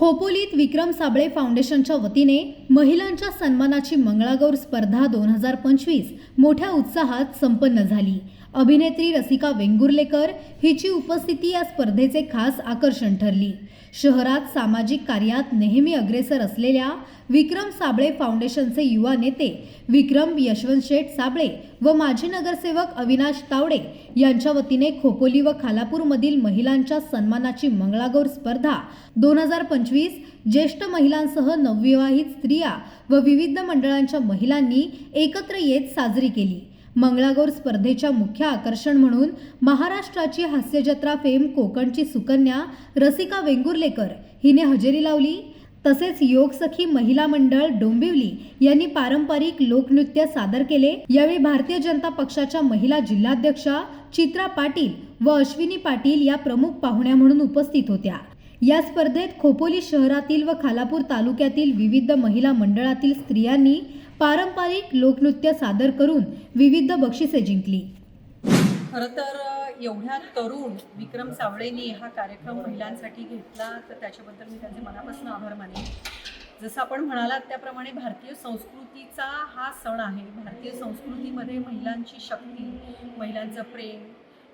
खोपोलीत विक्रम साबळे फाउंडेशनच्या वतीने महिलांच्या सन्मानाची मंगळागौर स्पर्धा दोन हजार पंचवीस मोठ्या उत्साहात संपन्न झाली. अभिनेत्री रसिका वेंगुर्लेकर हिची उपस्थिती या स्पर्धेचे खास आकर्षण ठरली. शहरात सामाजिक कार्यात नेहमी अग्रेसर असलेल्या विक्रम साबळे फाउंडेशनचे युवा नेते विक्रम यशवंत शेठ साबळे व माजी नगरसेवक अविनाश तावडे यांच्या वतीने खोपोली व खालापूरमधील महिलांच्या सन्मानाची मंगळागौर स्पर्धा दोन हजार पंचवीस ज्येष्ठ महिलांसह नवविवाहित स्त्रिया व विविध मंडळांच्या महिलांनी एकत्र येत साजरी केली. मंगळागौर स्पर्धेच्या मुख्य आकर्षण म्हणून महाराष्ट्राची हास्यजत्रा फेम कोकणची सुकन्या रसिका वेंगुर्लेकर. हिने हजेरी लावली. तसेच योगसखी महिला मंडळ डोंबिवली यांनी पारंपरिक लोकनृत्य सादर केले. यावेळी भारतीय जनता पक्षाच्या महिला जिल्हाध्यक्षा चित्रा पाटील व अश्विनी पाटील या प्रमुख पाहुण्या म्हणून उपस्थित होत्या. या स्पर्धेत खोपोली शहरातील व खालापूर तालुक्यातील विविध महिला मंडळातील स्त्रियांनी पारंपरिक लोकनृत्य सादर करून विविध बक्षिसे जिंकली. खरं तर एवढ्या तरुण विक्रम सावळेंनी हा कार्यक्रम महिलांसाठी घेतला तर त्याच्याबद्दल मी त्यांचे मनापासून आभार मानेन. जसं आपण म्हणालात त्याप्रमाणे भारतीय संस्कृतीचा हा सण आहे. भारतीय संस्कृतीमध्ये महिलांची शक्ती महिलांचं प्रेम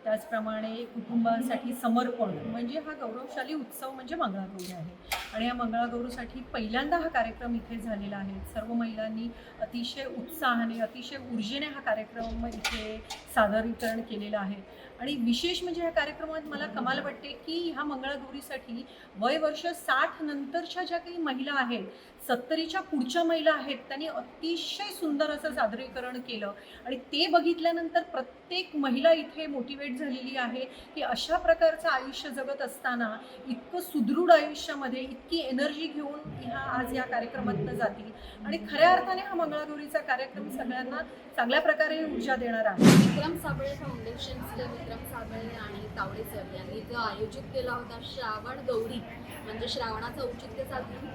त्याचप्रमाणे कुटुंबासाठी समर्पण म्हणजे हा गौरवशाली उत्सव म्हणजे मंगळागौरी आहे. आणि या मंगळागौरीसाठी पहिल्यांदा हा कार्यक्रम इथे झालेला आहे. सर्व महिलांनी अतिशय उत्साहाने अतिशय ऊर्जेने हा कार्यक्रम इथे सादरीकरण केलेलं आहे. आणि विशेष म्हणजे या कार्यक्रमात मला कमाल वाटते की ह्या मंगळागौरीसाठी वय वर्ष साठ नंतरच्या ज्या काही महिला आहेत सत्तरीच्या पुढच्या महिला आहेत त्यांनी अतिशय सुंदर असं सादरीकरण केलं. आणि ते बघितल्यानंतर प्रत्येक महिला इथे मोटिवेट झालेली आहे की अशा प्रकारचं आयुष्य जगत असताना इतकं सुदृढ आयुष्यामध्ये इतकी एनर्जी घेऊन ह्या आज या कार्यक्रमातनं जातील. आणि खऱ्या अर्थाने हा मंगळागौरीचा कार्यक्रम सगळ्यांना चांगल्या प्रकारे ऊर्जा देणार आहे. विक्रम साबळे फाउंडेशनचे विक्रम साबळे आणि तावडे सर यांनी जो आयोजित केला होता श्रावण गौरी म्हणजे श्रावणाचं औचित्य साधून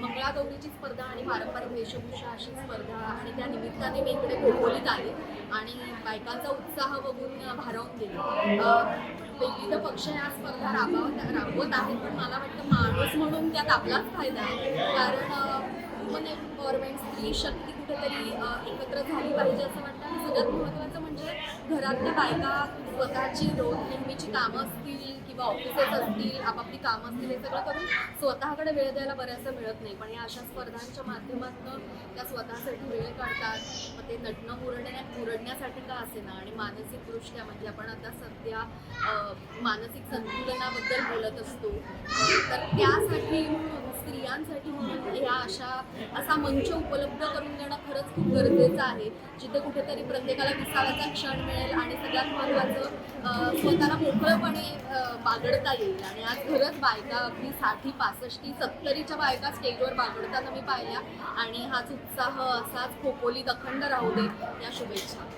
मंगळागौरीची स्पर्धा आणि पारंपरिक वेशभूषा अशी स्पर्धा आणि त्या निमित्ताने मी इकडे खोपोलीत आले आणि बायकांचा उत्साह बघून भारावून गेले. विविध पक्ष या स्पर्धा राबवत राबवत आहेत पण मला वाटतं माणूस म्हणून त्यात आपलाच फायदा आहे. कारण वुमन एम्पॉवरमेंट स्त्री शक्ती कुठेतरी एकत्र झाली पाहिजे असं वाटतं? आणि सगळ्यात महत्त्वाचं म्हणजे घरातल्या बायका स्वतःची रोज नेहमीची कामं असतील किंवा ऑफिसेस असतील आपापली कामं असतील हे सगळं करून स्वतःकडे वेळ द्यायला बऱ्याचदा मिळत नाही. पण या अशा स्पर्धांच्या माध्यमातून त्या स्वतःसाठी वेळ काढतात. मग ते नटणं मुरडण्या उरडण्यासाठी का असेना? आणि मानसिकदृष्ट्या म्हणजे आपण आता सध्या मानसिक संतुलनाबद्दल बोलत असतो. तर त्यासाठी म्हणून स्त्रियांसाठी म्हणून ह्या अशा असा मंच उपलब्ध करून देणं खरंच खूप गरजेचं आहे. जिथे कुठेतरी प्रत्येकाला विसाव्याचा क्षण मिळेल आणि सगळ्यात महत्त्वाचं स्वतःला मोकळंपणे बागडता येईल. आणि आज खरंच बायका अगदी साठी पासष्टी सत्तरीच्या बायका स्टेजवर बागडताना मी पाहिल्या. आणि हाच उत्साह असाच खोपोलीत अखंड राहू दे या शुभेच्छा.